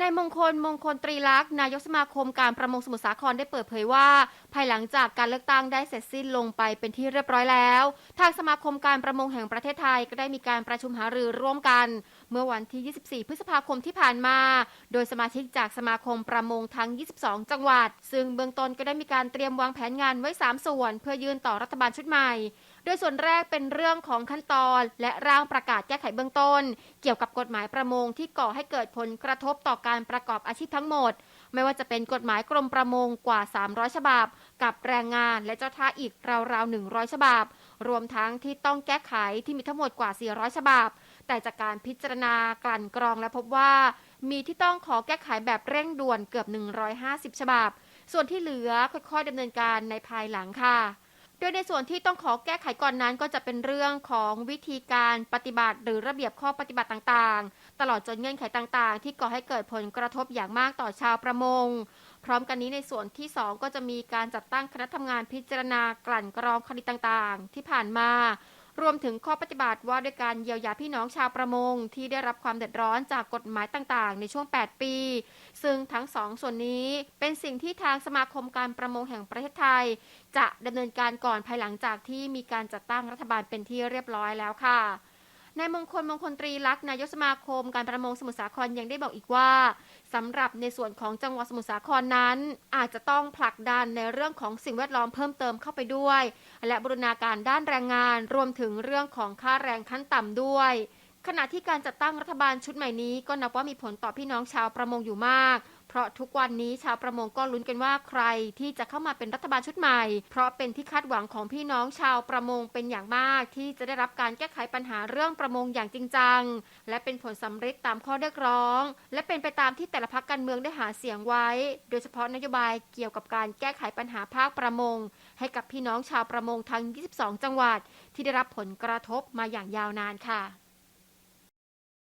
นายมงคลมงคลตรีลักษณ์นายกสมาคมการประมงสมุทรสาครได้เปิดเผยว่า ภายหลังจากการเลือกตั้งได้เสร็จสิ้นลงไปเป็นที่เรียบร้อยแล้ว ทางสมาคมการประมงแห่งประเทศไทยก็ได้มีการประชุมหารือร่วมกัน เมื่อวันที่ 24 พฤษภาคมที่ผ่านมา โดยสมาชิกจากสมาคมประมงทั้ง 22 จังหวัด ซึ่งเบื้องต้นก็ได้มีการเตรียมวางแผนงานไว้ 3 ส่วน เพื่อยื่นต่อรัฐบาลชุดใหม่ โดยส่วนแรกเป็นเรื่องของขั้นตอน และร่างประกาศแก้ไขเบื้องต้น เกี่ยวกับกฎหมายประมงที่ก่อให้เกิดผลกระทบต่อการประกอบอาชีพทั้งหมด ไม่ว่าจะเป็นกฎหมายกรมประมงกว่า 300 ฉบับ กับแรงงานและเจ้าท่าอีกราวๆ 100 ฉบับ รวมทั้งที่ต้องแก้ไขที่มีทั้งหมดกว่า 400 ฉบับ แต่จากการพิจารณากลั่นกรองและพบว่า มีที่ต้องขอแก้ไขแบบเร่งด่วนเกือบ 150 ฉบับ ส่วนที่เหลือค่อยๆดำเนินการในภายหลังค่ะ ดยในส่วนที่ต้องขอแก้ไขก่อนนั้นก็จะเป็นเรื่องของวิธีการปฏิบัติ หรือระเบียบข้อปฏิบัติต่างๆ ตลอดจนเงื่อนไขต่างๆ ที่ก่อให้เกิดผลกระทบอย่างมากต่อชาวประมง พร้อมกันนี้ในส่วนที่ 2 ก็จะมีการจัดตั้งคณะทำงานพิจารณากลั่นกรองคดีต่างๆ ที่ผ่านมา รวมถึงข้อปฏิบัติว่าด้วยการเยียวยาพี่น้องชาวประมง ที่ได้รับความเดือดร้อนจากกฎหมายต่างๆ ในช่วง 8 ปี ซึ่งทั้งสองส่วนนี้เป็นสิ่งที่ทางสมาคมการประมงแห่งประเทศไทย จะดำเนินการก่อนภายหลังจากที่มีการจัดตั้งรัฐบาลเป็นที่เรียบร้อยแล้วค่ะ นายมงคลมงคลตรีลักษณ์นายกสมาคมการประมงสมุทรสาครยังได้บอกอีกว่าสำหรับในส่วนของจังหวัดสมุทรสาครนั้น อาจจะต้องผลักดันในเรื่องของสิ่งแวดล้อมเพิ่มเติมเข้าไปด้วย และบูรณาการด้านแรงงานรวมถึงเรื่องของค่าแรงขั้นต่ำด้วยขณะที่การจัดตั้งรัฐบาลชุดใหม่นี้ก็นับว่ามีผลต่อพี่น้องชาวประมงอยู่มาก เพราะทุกวันนี้ชาวประมงก็ลุ้นกันว่าใครที่จะเข้ามาเป็นรัฐบาลชุดใหม่ เพราะเป็นที่คาดหวังของพี่น้องชาวประมงเป็นอย่างมาก ที่จะได้รับการแก้ไขปัญหาเรื่องประมงอย่างจริงจัง และเป็นผลสำเร็จตามข้อเรียกร้อง และเป็นไปตามที่แต่ละพักการเมืองได้หาเสียงไว้ โดยเฉพาะนโยบายเกี่ยวกับการแก้ไขปัญหาภาคประมง ให้กับพี่น้องชาวประมงทั้ง 22 จังหวัด ที่ได้รับผลกระทบมาอย่างยาวนานค่ะ